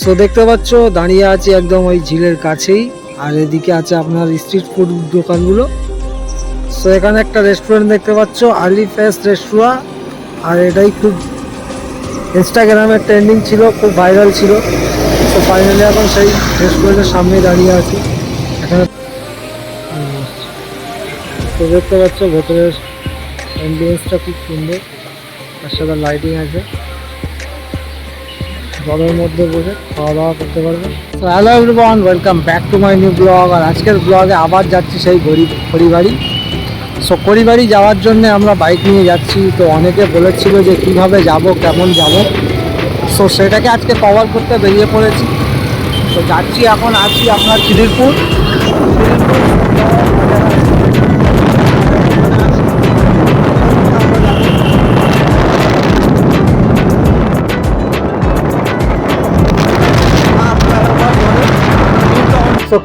So দেখতে পাচ্ছ, দাঁড়িয়ে আছে একদম ওই ঝিলের কাছেই, আর এদিকে আছে আপনার স্ট্রিট ফুড দোকানগুলো। সো এখানে একটা রেস্টুরেন্ট দেখতে পাচ্ছ আর্লি ফেস্ট রেস্টুরেন্ট আর এটাই খুব ইনস্টাগ্রামে ট্রেন্ডিং ছিল, খুব ভাইরাল ছিল। তো ফাইনালি এখন সেই রেস্টুরেন্টের সামনে দাঁড়িয়ে আছি। এখানে তো দেখতে পাচ্ছ, ভেতরের অ্যাম্বিয়েন্সটা খুব সুন্দর, তার সাথে লাইটিং আছে। জলের মধ্যে বসে খাওয়া দাওয়া করতে পারবেন। তো hello everyone welcome back to my new blog আর আজকের ব্লগে আবার যাচ্ছি সেই গরিব পরিবারই। সো খড়িবাড়ি যাওয়ার জন্য আমরা বাইক নিয়ে যাচ্ছি। তো অনেকে বলেছিল যে কীভাবে যাব, কেমন যাব। সো সেটাকে আজকে কভার করতে বেরিয়ে পড়েছি। তো যাচ্ছি এখন, আছি আপনার খিদিরপুর।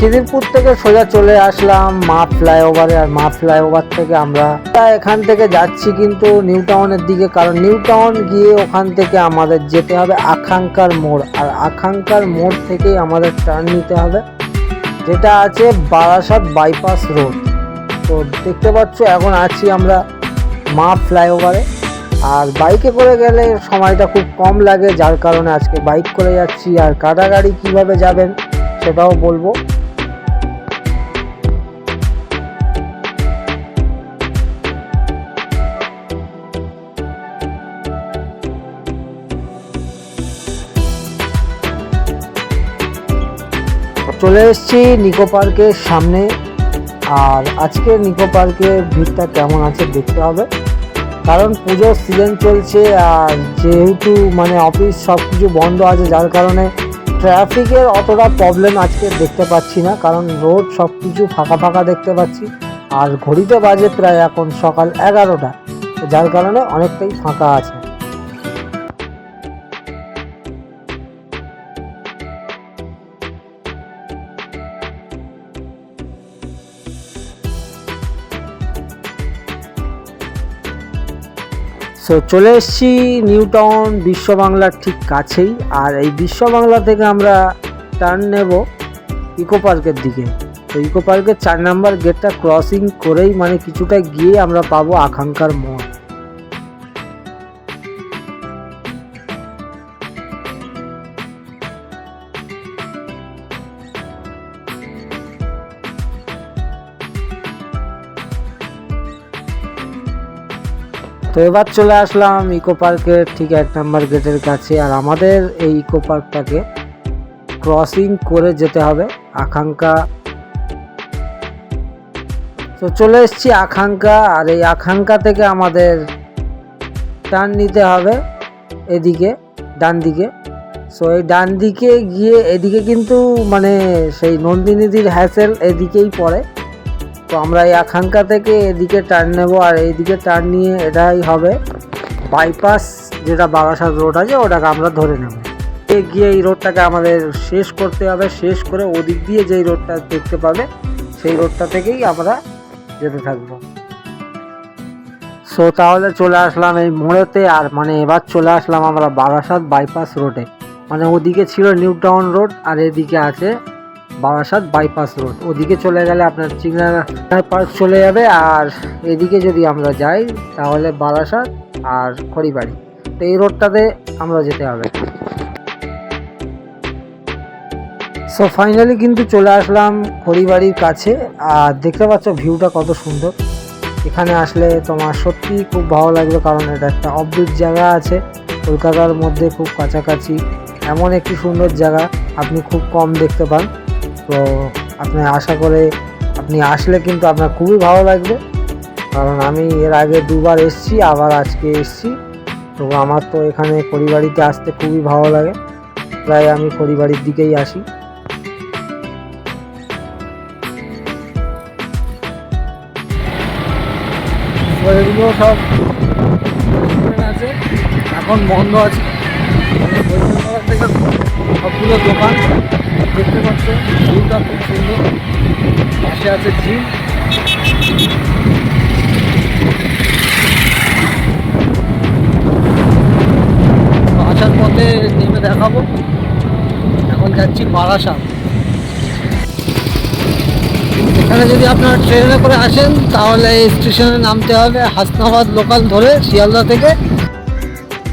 খিদিরপুর থেকে সোজা চলে আসলাম মা ফ্লাইওভারে, আর মা ফ্লাইওভার থেকে আমরা তা এখান থেকে যাচ্ছি কিন্তু নিউ টাউনের দিকে, কারণ নিউ টাউন গিয়ে ওখান থেকে আমাদের যেতে হবে আকাঙ্কার মোড়, আর আকাঙ্কার মোড় থেকেই আমাদের টার্ন নিতে হবে, যেটা আছে বারাসাত বাইপাস রোড তো দেখতে পাচ্ছ, এখন আছি আমরা মা ফ্লাইওভারে, আর বাইকে করে গেলে সময়টা খুব কম লাগে, যার কারণে আজকে বাইক করে যাচ্ছি, আর কাটা গাড়ি কীভাবে যাবেন সেটাও বলব। চলে এসেছি নিকো পার্কের সামনে। আর আজকে নিকো পার্কের ভিড়টা কেমন আছে দেখতে হবে। কারণ পুজোর সিজন চলছে আর যেহেতু মানে অফিস সব কিছু বন্ধ আছে, যার কারণে ট্রাফিকের অতটা প্রবলেম আজকে দেখতে পাচ্ছি না। কারণ রোড সব কিছু ফাঁকা ফাঁকা দেখতে পাচ্ছি। আর ঘড়িতে বাজে প্রায় এখন সকাল এগারোটা, যার কারণে অনেকটাই ফাঁকা আছে। সো চলে এসেছি নিউ টাউন বিশ্ব বাংলার ঠিক কাছেই, আর এই বিশ্ব বাংলা থেকে আমরা টার্ন নেব ইকো পার্কের দিকে। তো ইকো পার্কের চার নাম্বার গেটটা ক্রসিং করেই মানে কিছুটা গিয়ে আমরা পাবো আকাঙ্ক্ষার মোড়। তো এবার চলে আসলাম ইকো পার্কের ঠিক এক নাম্বার গেটের কাছে, আর আমাদের এই ইকো পার্কটাকে ক্রসিং করে যেতে হবে আকাঙ্ক্ষা তো চলে এসেছি আকাঙ্ক্ষা আর এই আকাঙ্ক্ষা থেকে আমাদের টার্ন নিতে হবে এদিকে, ডান দিকে। সো এই ডান দিকে গিয়ে এদিকে কিন্তু মানে সেই নন্দিনীদির হ্যাসেল এদিকেই পড়ে। তো আমরা এই আকাঙ্ক্ষা থেকে এদিকে টার্ন নেব আর এইদিকে টার্ন নিয়ে এটাই হবে বাইপাস যেটা বারাসাত রোড আছে, ওটাকে আমরা ধরে নেব। এ গিয়ে এই রোডটাকে আমাদের শেষ করতে হবে, শেষ করে ওদিক দিয়ে যেই রোডটা দেখতে পাবে, সেই রোডটা থেকেই আমরা যেতে থাকব। সো তাহলে চলে আসলাম এই মোড়েতে আর মানে এবার চলে আসলাম আমরা বারাসাত বাইপাস রোডে মানে ওদিকে ছিল নিউ টাউন রোড আর এদিকে আছে বারাসাত বাইপাস রোড। ওদিকে চলে গেলে আপনার চিংড়া পার্ক চলে যাবে, আর এদিকে যদি আমরা যাই, তাহলে বারাসাত আর খড়িবাড়ি। তো এই রোডটাতে আমরা যেতে হবে। সো ফাইনালি কিন্তু চলে আসলাম খড়িবাড়ির কাছে, আর দেখতে পাচ্ছ ভিউটা কত সুন্দর। এখানে আসলে তোমার সত্যি খুব ভালো লাগবে কারণ এটা একটা অদ্ভুত জায়গা আছে। কলকাতার মধ্যে খুব কাছাকাছি। এমন একটি সুন্দর জায়গা, আপনি খুব কম দেখতে পান। তো আপনি আশা করে আপনি আসলে কিন্তু আপনার খুবই ভালো লাগবে। কারণ আমি এর আগে দুবার এসেছি, আবার আজকে এসেছি। তো আমার তো এখানে পরিবাড়িতে আসতে খুবই ভালো লাগে। প্রায় আমি পরিবাড়ির দিকেই আসি। এগুলো সব। আছে এখন বন্ধ আছে। সবগুলো দোকান দেখতে পাচ্ছ, ভিউটা খুব সুন্দর। পাশে আছে জিম। আসার পথে নেমে দেখাবো। এখন যাচ্ছি বারাসাত। এখানে যদি আপনারা ট্রেনে করে আসেন, তাহলে এই স্টেশনে নামতে হবে হাসনাবাদ লোকাল ধরে শিয়ালদা থেকে।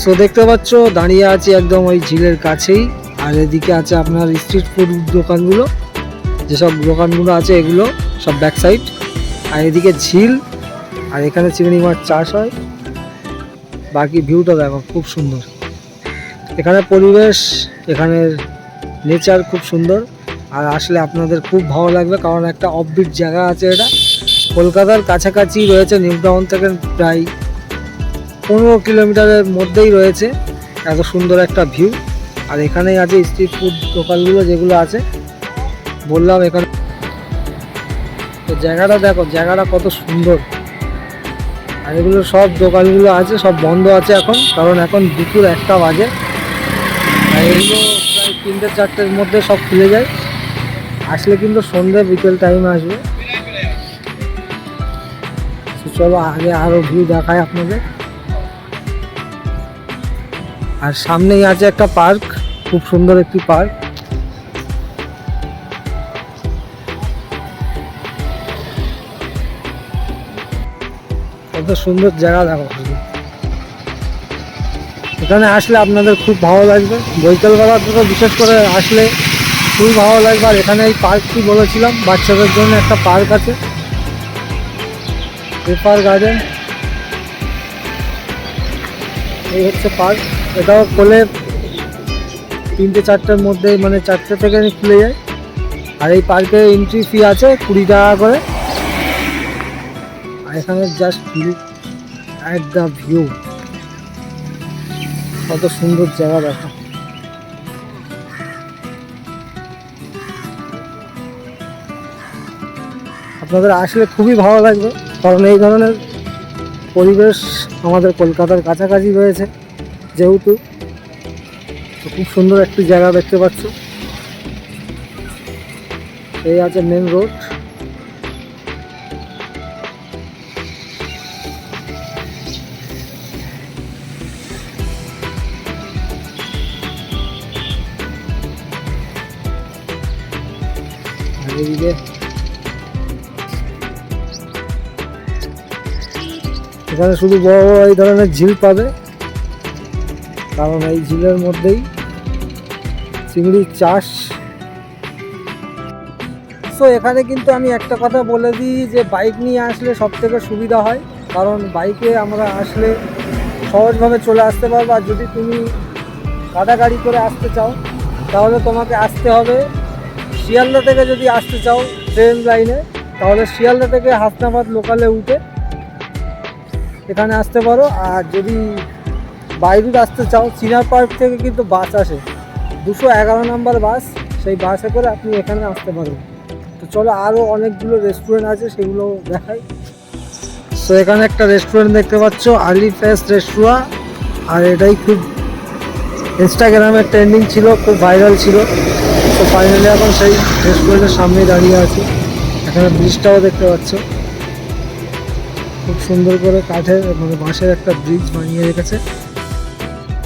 সো দেখতে পাচ্ছ, দাঁড়িয়ে আছি একদম ওই ঝিলের কাছেই। আর এদিকে আছে আপনার স্ট্রিট ফুড দোকানগুলো, যেসব দোকানগুলো আছে এগুলো সব ব্যাক সাইড আর এদিকে ঝিল, আর এখানে চিংড়ি মাছ চাষ হয়। বাকি ভিউটা দেখো, খুব সুন্দর। এখানে পরিবেশ এখানের নেচার খুব সুন্দর। আর আসলে আপনাদের খুব ভালো লাগবে, কারণ একটা অফবিট জায়গা আছে এটা। কলকাতার কাছাকাছি রয়েছে নিউ টাউন থেকে প্রায় পনেরো কিলোমিটারের মধ্যেই রয়েছে। এত সুন্দর একটা ভিউ আর এখানেই আছে স্ট্রিট ফুড দোকানগুলো যেগুলো আছে। বললাম এখানে তো জায়গাটা দেখো, জায়গাটা কত সুন্দর। আর এগুলো সব দোকানগুলো আছে, সব বন্ধ আছে এখন, কারণ এখন দুপুর একটা বাজে। আর এগুলো প্রায় তিনটে চারটের মধ্যে সব খুলে যায়। আসলে কিন্তু সন্ধ্যে, বিকেল টাইমে আসবে। চলো আগে আরও ভিউ দেখায় আপনাদের। আর সামনেই আছে একটা পার্ক খুব সুন্দর একটি পার্ক। কত সুন্দর জায়গা দেখো এখানে আসলে আপনাদের খুব ভালো লাগবে। বৈকালবেলা তো বিশেষ করে আসলে খুবই ভালো লাগবে। আর এখানে এই পার্কটি বলেছিলাম, বাচ্চাদের জন্য একটা পার্ক আছে। Paper garden. এই হচ্ছে পার্ক। এটাও খোলে তিনটে চারটের মধ্যে মানে চারটে থেকে খুলে যায় আর এই পার্কে এন্ট্রি ফি আছে কুড়ি টাকা করে। আর এখানে জাস্ট অ্যাট দ্য ভিউ কত সুন্দর জায়গা দেখা। আপনাদের আসলে খুবই ভালো লাগবে, কারণ এই ধরনের পরিবেশ আমাদের কলকাতার কাছাকাছি রয়েছে, যেহেতু তো খুব সুন্দর একটি জায়গা দেখতে পাচ্ছ। এই আছে মেন রোড এখানে শুধু বড় বড় এই ধরনের ঝিল পাবে। কারণ এই ঝিলের মধ্যেই চিংড়ির চাষ। সো এখানে কিন্তু আমি একটা কথা বলে দিই যে বাইক নিয়ে আসলে সব থেকে সুবিধা হয়। কারণ বাইকে আমরা আসলে সহজভাবে চলে আসতে পারব। আর যদি তুমি কাটা গাড়ি করে আসতে চাও, তাহলে তোমাকে আসতে হবে শিয়ালদা থেকে যদি আসতে চাও ট্রেন লাইনে তাহলে শিয়ালদা থেকে হাসনাবাদ লোকালে উঠে এখানে আসতে পারো। আর যদি বাইরে আসতে চাও চিনার পার্ক থেকে কিন্তু বাস আসে। দুশো এগারো নম্বর বাস, সেই বাসে করে আপনি এখানে আসতে পারবেন। তো চলো আরও অনেকগুলো রেস্টুরেন্ট আছে, সেগুলো দেখাই। তো এখানে একটা রেস্টুরেন্ট দেখতে পাচ্ছ আর্লি ফেস্ট রেস্টুরেন্ট আর এটাই খুব ইনস্টাগ্রামে ট্রেন্ডিং ছিল, খুব ভাইরাল ছিল। তো ফাইনালি এখন সেই রেস্টুরেন্টের সামনে দাঁড়িয়ে আছি। এখানে ব্রিজটাও দেখতে পাচ্ছ। খুব সুন্দর করে কাঠের মানে বাঁশের একটা ব্রিজ বানিয়ে রেখেছে।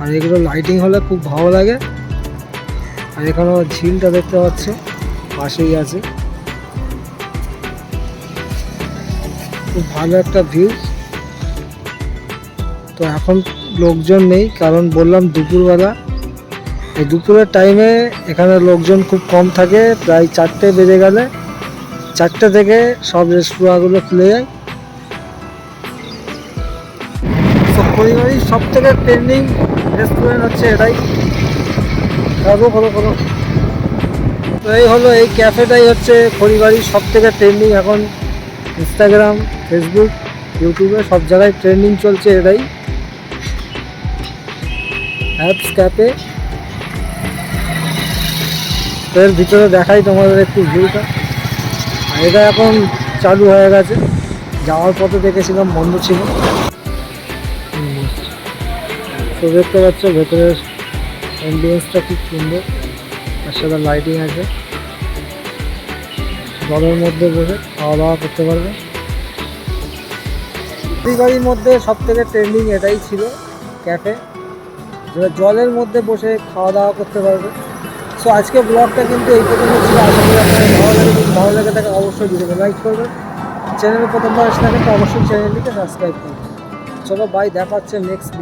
আর এগুলো লাইটিং হলে খুব ভালো লাগে। আর এখানে ঝিলটা দেখতে পাচ্ছ, পাশেই আছে। খুব ভালো একটা ভিউ তো এখন লোকজন নেই, কারণ বললাম দুপুরবেলা। এই দুপুরের টাইমে এখানে লোকজন খুব কম থাকে, প্রায় চারটে বেজে গেলে। চারটে থেকে সব রেস্তোরাঁগুলো খুলে যায়। পরিবারের সব থেকে ট্রেন্ডিং রেস্টুরেন্ট হচ্ছে এটাই। যাব হলো হলো তো এই হলো, এই ক্যাফেটাই হচ্ছে পরিবারের সব থেকে ট্রেন্ডিং এখন ইনস্টাগ্রাম ফেসবুক ইউটিউবে সব জায়গায় ট্রেন্ডিং চলছে এটাই। অ্যাপস ক্যাফে এর ভিতরে দেখাই তোমাদের একটু ভিউটা এটা এখন চালু হয়ে গেছে। যাওয়ার পথে দেখেছিলাম, বন্ধ ছিল। তো দেখতে পাচ্ছ ভেতরের অ্যাম্বিয়েন্সটা খুব সুন্দর। তার সাথে লাইটিং আছে। জলের মধ্যে বসে খাওয়া দাওয়া করতে পারবে। গাড়ির মধ্যে সব থেকে ট্রেন্ডিং এটাই ছিল ক্যাফে যেটা জলের মধ্যে বসে খাওয়া দাওয়া করতে পারবে। সো আজকে ব্লগটা কিন্তু এই পর্যন্ত ছিল। আশা করি আপনাদের ভালো লাগে যদি ভালো লাগে থাকে, অবশ্যই ভিডিওকে লাইক করবেন। চ্যানেলে প্রথমবার এসে থাকেন অবশ্যই চ্যানেলটিকে সাবস্ক্রাইব করবেন। চলো বাই দেখা হচ্ছে নেক্সট ব্লগ